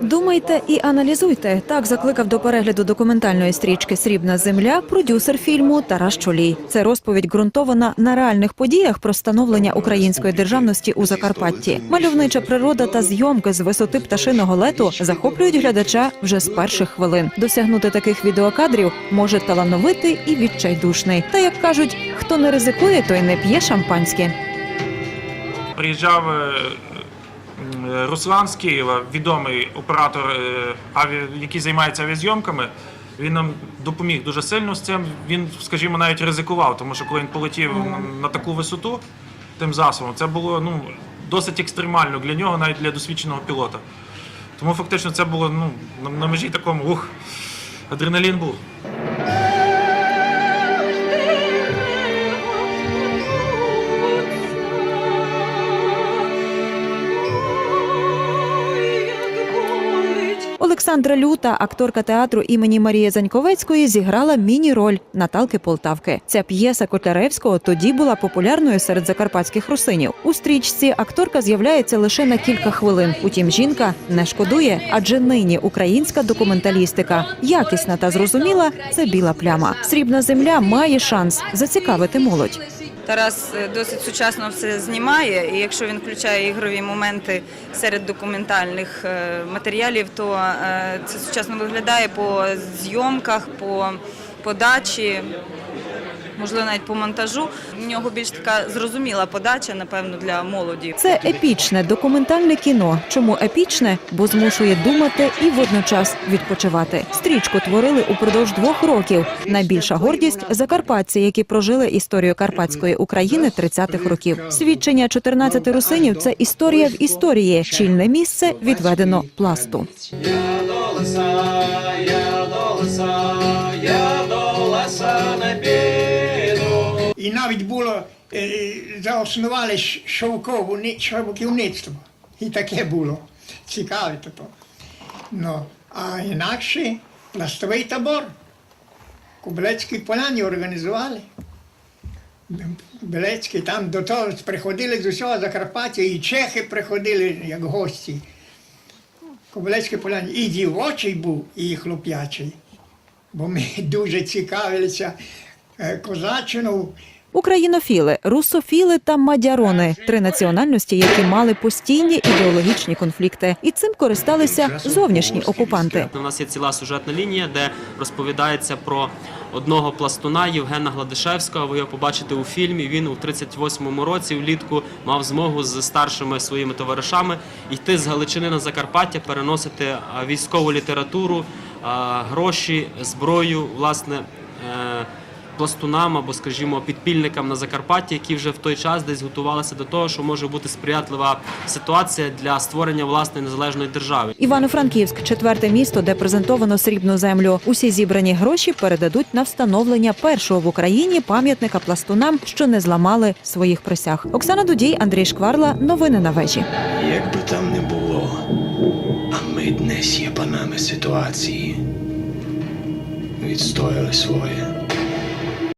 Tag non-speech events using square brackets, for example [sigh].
Думайте і аналізуйте. Так закликав до перегляду документальної стрічки Срібна земля продюсер фільму Тарас Чолій. Це розповідь ґрунтована на реальних подіях про становлення української державності у Закарпатті. Мальовнича природа та зйомки з висоти пташиного лету захоплюють глядача вже з перших хвилин. Досягнути таких відеокадрів може талановитий і відчайдушний. Та як кажуть, хто не ризикує, той не п'є шампанське. Приїжджав е, Руслан з Києва, відомий оператор, е, який займається авіазйомками. Він нам допоміг дуже сильно з цим. Він, скажімо, навіть ризикував, тому що коли він полетів на, таку висоту тим засобом, це було ну, досить екстремально для нього, навіть для досвідченого пілота. Тому фактично це було ну, на, на межі такому ух, адреналін був. Олександра Люта, акторка театру імені Марії Заньковецької, зіграла міні-роль Наталки Полтавки. Ця п'єса Котляревського тоді була популярною серед закарпатських русинів. У стрічці акторка з'являється лише на кілька хвилин. Утім, жінка не шкодує, адже нині українська документалістика якісна та зрозуміла це біла пляма. Срібна земля має шанс зацікавити молодь. Тарас е, досить сучасно все знімає, і якщо він включає ігрові моменти серед документальних е, матеріалів, то е, це сучасно виглядає по зйомках, по подачі, можливо, навіть по монтажу. В нього більш така зрозуміла подача, напевно, для молоді. Це епічне документальне кіно. Чому епічне? Бо змушує думати і водночас відпочивати. Стрічку творили упродовж двох років. Найбільша гордість закарпатці, які прожили історію карпатської України 30-х років. Свідчення 14 русинів це історія в історії. Чільне місце відведено пласту. Я до леса, я до І навіть було е, заоснували шовкову ни- шовківництво. І таке було. Цікаве то. Ну, а інакше пластовий табор. Кобилецькій поляні організували. Білецький там до того приходили з усього Закарпаття, і чехи приходили як гості. Кобилецькій поляні і дівочий був, і хлоп'ячий. Бо ми [laughs] дуже цікавилися е, козачину. Українофіли, русофіли та мадярони три національності, які мали постійні ідеологічні конфлікти, і цим користалися зовнішні окупанти. У нас є ціла сюжетна лінія, де розповідається про одного пластуна Євгена Гладишевського. Ви його побачите у фільмі. Він у 38-му році влітку мав змогу з старшими своїми товаришами йти з Галичини на Закарпаття, переносити військову літературу, гроші, зброю, власне. Пластунам або, скажімо, підпільникам на Закарпатті, які вже в той час десь готувалися до того, що може бути сприятлива ситуація для створення власної незалежної держави. Івано-Франківськ четверте місто, де презентовано срібну землю. Усі зібрані гроші передадуть на встановлення першого в Україні пам'ятника пластунам, що не зламали своїх присяг. Оксана Дудій, Андрій Шкварла. Новини на вежі. Як би там не було, а ми днес є панами ситуації. Відстояли своє.